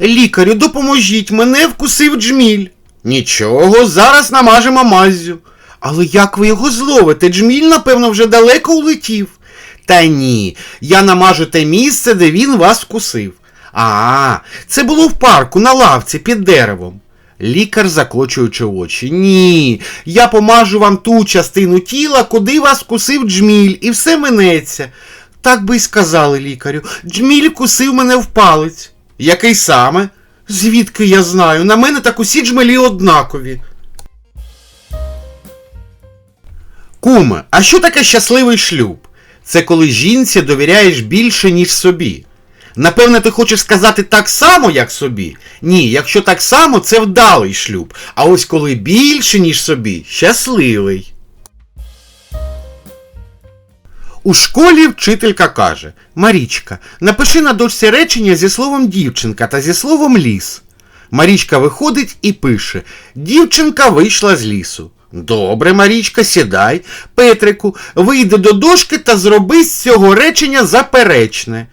Лікарю, допоможіть, мене вкусив джміль. Нічого, зараз намажемо маззю. Але як ви його зловите? Джміль, напевно, вже далеко улетів. Та ні, я намажу те місце, де він вас вкусив. А, це було в парку на лавці під деревом. Лікар, закочуючи очі. Ні, я помажу вам ту частину тіла, куди вас вкусив джміль, і все минеться. Так би й сказали лікарю. Джміль вкусив мене в палець. Який саме? Звідки я знаю? На мене так усі джмелі однакові. Куме, а що таке щасливий шлюб? Це коли жінці довіряєш більше, ніж собі. Напевне, ти хочеш сказати так само, як собі? Ні, якщо так само, це вдалий шлюб. А ось коли більше, ніж собі, щасливий. У школі вчителька каже: Марічка, напиши на дошці речення зі словом дівчинка та зі словом ліс. Марічка виходить і пише: Дівчинка вийшла з лісу. Добре, Марічка, сідай. Петрику, вийди до дошки та зроби з цього речення заперечне.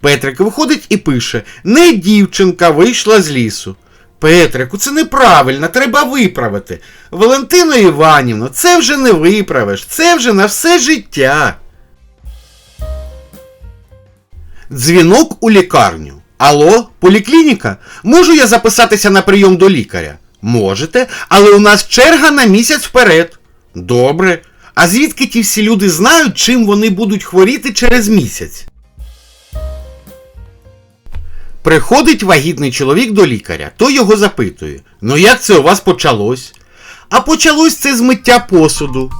Петрик виходить і пише: Не дівчинка вийшла з лісу. Петрику, це неправильно, треба виправити. Валентино Іванівно, це вже не виправиш, це вже на все життя. Дзвінок у лікарню. Алло, поліклініка? Можу я записатися на прийом до лікаря? Можете, але у нас черга на місяць вперед. Добре. А звідки ті всі люди знають, чим вони будуть хворіти через місяць? Приходить вагітний чоловік до лікаря, той його запитує: Ну як це у вас почалось? А почалось це з миття посуду.